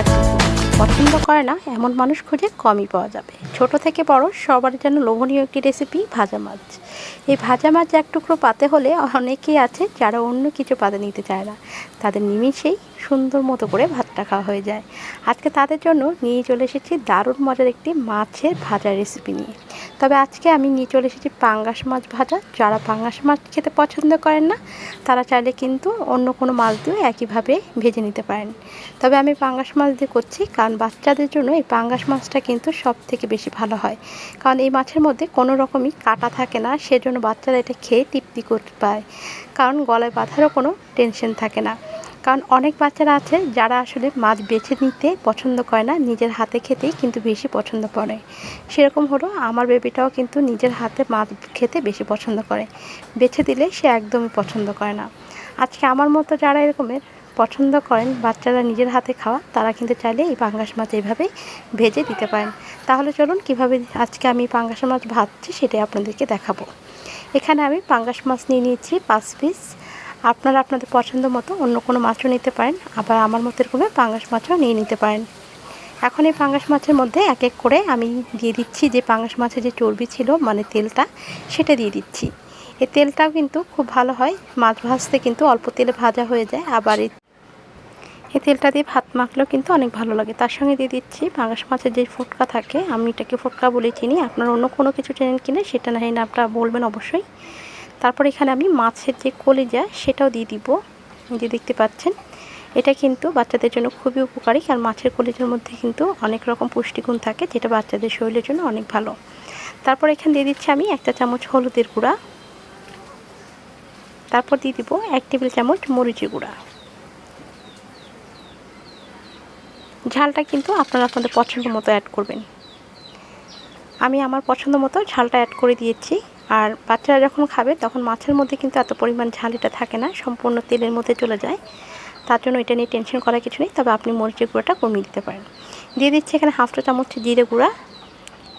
একটু পছন্দ করে না, এমন মানুষ খুঁজে কমই পাওয়া যাবে। ছোট থেকে বড়, সবার জন্য লোভনীয় একটি রেসিপি ভাজা মাছ। এই ভাজা মাছ এক টুকরো পাতে হলে অনেকেই আছে যারা অন্য কিছু পাতে নিতে চায় না। তাদের নিমিষেই সুন্দর মতো করে ভাতটা খাওয়া হয়ে যায়। আজকে তাদের জন্য নিয়ে চলে এসেছি দারুণ মজার একটি মাছের ভাজা রেসিপি নিয়ে। তবে আজকে আমি নিয়ে চলে এসেছি পাঙ্গাস মাছ ভাজা। যারা পাঙ্গাস মাছ খেতে পছন্দ করেন না, তারা চাইলে কিন্তু অন্য কোনো মাছ দিয়েও একইভাবে ভেজে নিতে পারেন। তবে আমি পাঙ্গাস মাছ দিয়ে করছি কারণ বাচ্চাদের জন্য এই পাঙ্গাস মাছটা কিন্তু সব থেকে বেশি ভালো হয়। কারণ এই মাছের মধ্যে কোনো রকমই কাটা থাকে না, সেজন্য বাচ্চারা এটা খেয়ে তৃপ্তি করতে পায়। কারণ গলায় বাঁধারও কোনো টেনশন থাকে না। কারণ অনেক বাচ্চারা আছে যারা আসলে মাছ বেছে নিতে পছন্দ করে না, নিজের হাতে খেতেই কিন্তু বেশি পছন্দ করে। সেরকম হলো আমার বেবিটাও কিন্তু নিজের হাতে মাছ খেতে বেশি পছন্দ করে। বেছে দিলে সে একদমই পছন্দ করে না। আজকে আমার মতো যারা এরকমের পছন্দ করেন, বাচ্চারা নিজের হাতে খাওয়া, তারা কিন্তু চাইলে এই পাঙ্গাস মাছ এইভাবেই ভেজে দিতে পারেন। তাহলে চলুন কীভাবে আজকে আমি পাঙ্গাস মাছ ভাজছি সেটাই আপনাদেরকে দেখাবো। এখানে আমি পাঙ্গাস মাছ নিয়ে নিয়েছি পাঁচ পিস আপনারা আপনাদের পছন্দ মতো অন্য কোনো মাছও নিতে পারেন। আবার আমার মতো এরকমই পাঙ্গাস মাছও নিয়ে নিতে পারেন। এখন এই পাঙ্গাস মাছের মধ্যে এক এক করে আমি দিয়ে দিচ্ছি যে পাঙ্গাস মাছের যে চর্বি ছিল মানে তেলটা, সেটা দিয়ে দিচ্ছি। এই তেলটাও কিন্তু খুব ভালো হয়। মাছ ভাজতে কিন্তু অল্প তেলে ভাজা হয়ে যায়। আবার এই তেলটা দিয়ে ভাত মাখলেও কিন্তু অনেক ভালো লাগে। তার সঙ্গে দিয়ে দিচ্ছি পাঙ্গাস মাছের যে ফোটকা থাকে, আমি এটাকে ফোটকা বলে চিনি। আপনারা অন্য কোনো কিছু চেনেন কিনা, সেটা না হয় না আপনারা বলবেন অবশ্যই। তারপর এখানে আমি মাছের যে কলিজা সেটাও দিয়ে দিব। যে দেখতে পাচ্ছেন, এটা কিন্তু বাচ্চাদের জন্য খুবই উপকারী, কারণ মাছের কলিজার মধ্যে কিন্তু অনেক রকম পুষ্টিগুণ থাকে, যেটা বাচ্চাদের শরীরের জন্য অনেক ভালো। তারপর এখানে দিয়ে দিচ্ছি আমি একটা চামচ হলুদের গুঁড়া। তারপর দিয়ে দিব এক টেবিল চামচ মরিচের গুঁড়া। ঝালটা কিন্তু আপনারা আপনাদের পছন্দ মতো অ্যাড করবেন। আমি আমার পছন্দ মতো ঝালটা অ্যাড করে দিয়েছি। আর বাচ্চারা যখন খাবে, তখন মাছের মধ্যে কিন্তু এত পরিমাণ ঝাল এটা থাকে না, সম্পূর্ণ তেলের মধ্যে চলে যায়। তার জন্য এটা নিয়ে টেনশন করার কিছু নেই, তবে আপনি মরিচের গুঁড়োটা কমিয়ে দিতে পারেন। দিয়ে দিচ্ছি এখানে হাফটা চামচ জিরে গুঁড়া।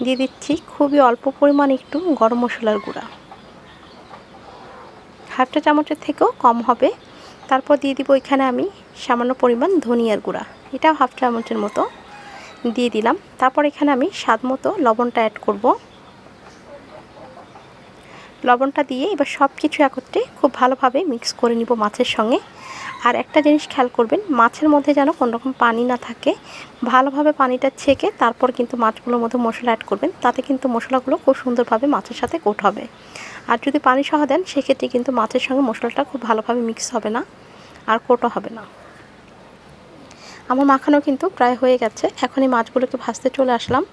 দিয়ে দিচ্ছি খুবই অল্প পরিমাণ একটু গরম মশলার গুঁড়া। হাফটা চামচের থেকেও কম হবে। তারপর দিয়ে দিব এখানে আমি সামান্য পরিমাণ ধনিয়ার গুঁড়া। এটাও হাফ চামচের মতো। দিয়ে দিলাম। তারপর এখানে আমি স্বাদ মতো লবণটা অ্যাড করব। লবণটা দিয়ে এবার সব কিছু একত্রে খুব ভালোভাবে মিক্স করে নিব মাছের সঙ্গে। আর একটা জিনিস খেয়াল করবেন, মাছের মধ্যে যেন কোনো রকম পানি না থাকে, ভালোভাবে পানিটা ছেঁকে তারপর কিন্তু মাছগুলোর মধ্যে মশলা অ্যাড করবেন, তাতে কিন্তু মশলাগুলো খুব সুন্দরভাবে মাছের সাথে কোট হবে। আর যদি পানি সহ দেন, সেক্ষেত্রে কিন্তু মাছের সঙ্গে মশলাটা খুব ভালোভাবে মিক্স হবে না, আর কোটও হবে না। আমার মাখানো কিন্তু প্রায় হয়ে গেছে এখন এই মাছগুলোকে ভাজতে চলে আসলাম।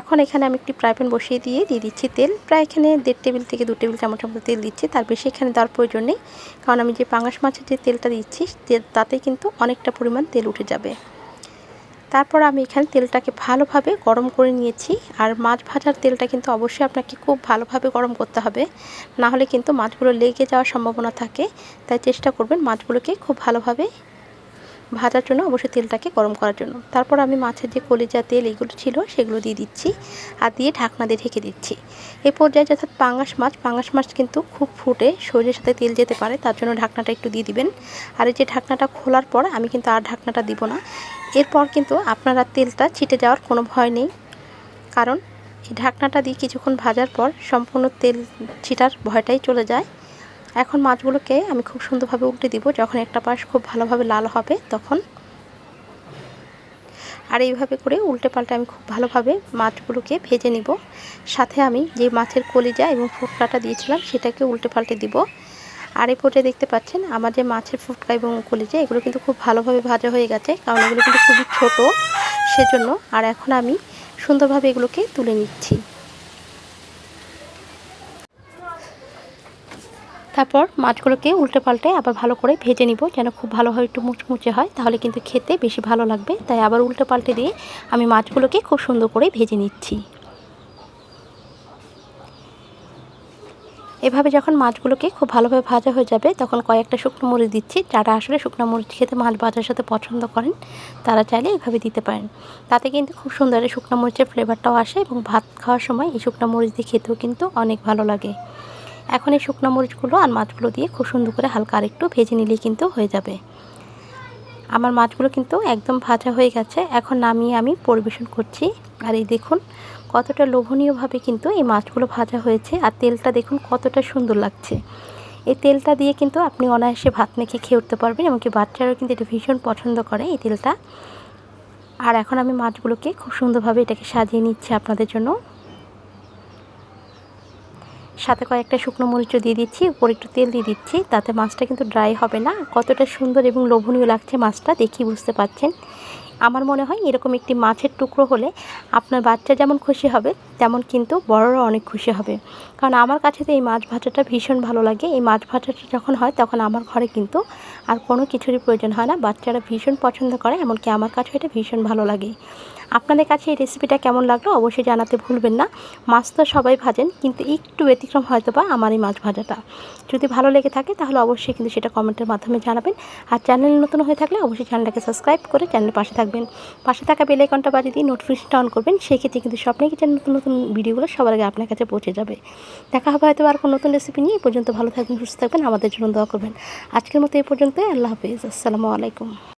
এখন এখানে আমি একটি ফ্রাইপ্যান বসিয়ে দিয়ে দিয়ে দিচ্ছি তেল। প্রায় এখানে দেড় টেবিল থেকে দু টেবিল চামচের মতো তেল দিচ্ছি, তার বেশি এখানে দেওয়ার প্রয়োজন নেই। কারণ আমি যে পাঙাশ মাছের যে তেলটা দিচ্ছি তাতে কিন্তু অনেকটা পরিমাণ তেল উঠে যাবে। তারপর আমি এখানে তেলটাকে ভালোভাবে গরম করে নিয়েছি। আর মাছ ভাজার তেলটা কিন্তু অবশ্যই আপনাকে খুব ভালোভাবে গরম করতে হবে। না হলে কিন্তু মাছগুলো লেগে যাওয়ার সম্ভাবনা থাকে। তাই চেষ্টা করবেন মাছগুলোকে খুব ভালোভাবে ভাজার জন্য অবশ্যই তেলটাকে গরম করার জন্য। তারপর আমি মাছের যে কলিজা তেল এগুলো ছিল সেগুলো দিয়ে দিচ্ছি আর দিয়ে ঢাকনা দিয়ে ঢেকে দিচ্ছি। এ পর্যায়ে যথাৎ পাঙ্গাস মাছ পাঙ্গাস মাছ কিন্তু খুব ফুটে শরীরের সাথে তেল যেতে পারে, তার জন্য ঢাকনাটা একটু দিয়ে দিবেন। আর এই যে ঢাকনাটা খোলার পর আমি কিন্তু আর ঢাকনাটা দিব না। এরপর কিন্তু আপনারা তেলটা ছিটে যাওয়ার কোনো ভয় নেই। কারণ এই ঢাকনাটা দিয়ে কিছুক্ষণ ভাজার পর সম্পূর্ণ তেল ছিটার ভয়টাই চলে যায়। এখন মাছগুলোকে আমি খুব সুন্দরভাবে উল্টে দিব, যখন একটা পাশ খুব ভালোভাবে লাল হবে তখন। আর এইভাবে করে উল্টে পাল্টে আমি খুব ভালোভাবে মাছগুলোকে ভেজে নিব। সাথে আমি যে মাছের কলিজা এবং ফুটকাটা দিয়েছিলাম, সেটাকে উল্টে পাল্টে দিব। আর এই পর্যায়ে দেখতে পাচ্ছেন, আমার যে মাছের ফুটকা এবং কলিজা, এগুলো কিন্তু খুব ভালোভাবে ভাজা হয়ে গেছে, কারণ এগুলো কিন্তু খুবই ছোটো। সেজন্য আর এখন আমি সুন্দরভাবে এগুলোকে তুলে নিচ্ছি। তারপর মাছগুলোকে উল্টে পাল্টে আবার ভালো করে ভেজে নিব যেন খুব ভালোভাবে একটু মুচমুচে হয়, তাহলে কিন্তু খেতে বেশি ভালো লাগবে। তাই আবার উল্টে পাল্টে দিয়ে আমি মাছগুলোকে খুব সুন্দর করে ভেজে নিচ্ছি। এভাবে যখন মাছগুলোকে খুব ভালোভাবে ভাজা হয়ে যাবে, তখন কয়েকটা শুকনো মরিচ দিচ্ছি। যারা আসলে শুকনো মরিচ খেতে মাছ ভাজার সাথে পছন্দ করেন, তারা চাইলে এভাবে দিতে পারেন। তাতে কিন্তু খুব সুন্দর এই শুকনো মরিচের ফ্লেভারটাও আসে এবং ভাত খাওয়ার সময় এই শুকনো মরিচ দিয়ে খেতেও কিন্তু অনেক ভালো লাগে। এখন এই শুকনো মরিচগুলো আর মাছগুলো দিয়ে খুব সুন্দর করে হালকা আরেকটু ভেজে নিলেই কিন্তু হয়ে যাবে। আমার মাছগুলো কিন্তু একদম ভাজা হয়ে গেছে। এখন নামিয়ে আমি পরিবেশন করছি। আর এই দেখুন, কতটা লোভনীয়ভাবে কিন্তু এই মাছগুলো ভাজা হয়েছে। আর তেলটা দেখুন, কতটা সুন্দর লাগছে। এই তেলটা দিয়ে কিন্তু আপনি অনায়াসে ভাত মেখে খেয়ে উঠতে পারবেন। এমনকি বাচ্চারাও কিন্তু এটা ভীষণ পছন্দ করে এই তেলটা। আর এখন আমি মাছগুলোকে খুব সুন্দরভাবে এটাকে সাজিয়ে নিচ্ছি আপনাদের জন্য। সাথে কয়েকটা শুকনো মরিচও দিয়ে দিচ্ছি, উপর একটু তেল দিয়ে দিচ্ছি, তাতে মাছটা কিন্তু ড্রাই হবে না। কতটা সুন্দর এবং লোভনীয় লাগছে মাছটা, দেখি বুঝতে পারছেন? আমার মনে হয় এরকম একটি মাছের টুকরো হলে আপনার বাচ্চা যেমন খুশি হবে, তেমন কিন্তু বড়রা অনেক খুশি হবে। কারণ আমার কাছে তো এই মাছ ভাজাটা ভীষণ ভালো লাগে। এই মাছ ভাজাটা যখন হয়, তখন আমার ঘরে কিন্তু আর কোনো কিছুরই প্রয়োজন হয় না। বাচ্চারা ভীষণ পছন্দ করে, এমনকি আমার কাছে এটা ভীষণ ভালো লাগে। আপনাদের কাছে এই রেসিপিটা কেমন লাগল অবশ্যই জানাতে ভুলবেন না। মাছ তো সবাই ভাজেন, কিন্তু একটু ব্যতিক্রম হয়তো বা আমার এই মাছ ভাজাটা। যদি ভালো লেগে থাকে তাহলে অবশ্যই কিন্তু সেটা কমেন্টের মাধ্যমে জানাবেন। আর চ্যানেল নতুন হয়ে থাকলে অবশ্যই চ্যানেলটাকে সাবস্ক্রাইব করে চ্যানেলের পাশে থাকবেন। পাশে থাকা বেল আইকনটা বাজিয়ে দিয়ে নোটিফিকেশনটা অন করবেন সেক্ষেত্রে কিন্তু স্বপ্নে কিচেন নতুন নতুন ভিডিওগুলো সবার আগে আপনার কাছে পৌঁছে যাবে। দেখা হবে হয়তো আর কোনো নতুন রেসিপি নিয়ে। এই পর্যন্ত ভালো থাকবেন, সুস্থ থাকবেন, আমাদের জন্য দোয়া করবেন। আজকের মতো এই পর্যন্ত আল্লাহ হাফিজ। আসসালামু আলাইকুম।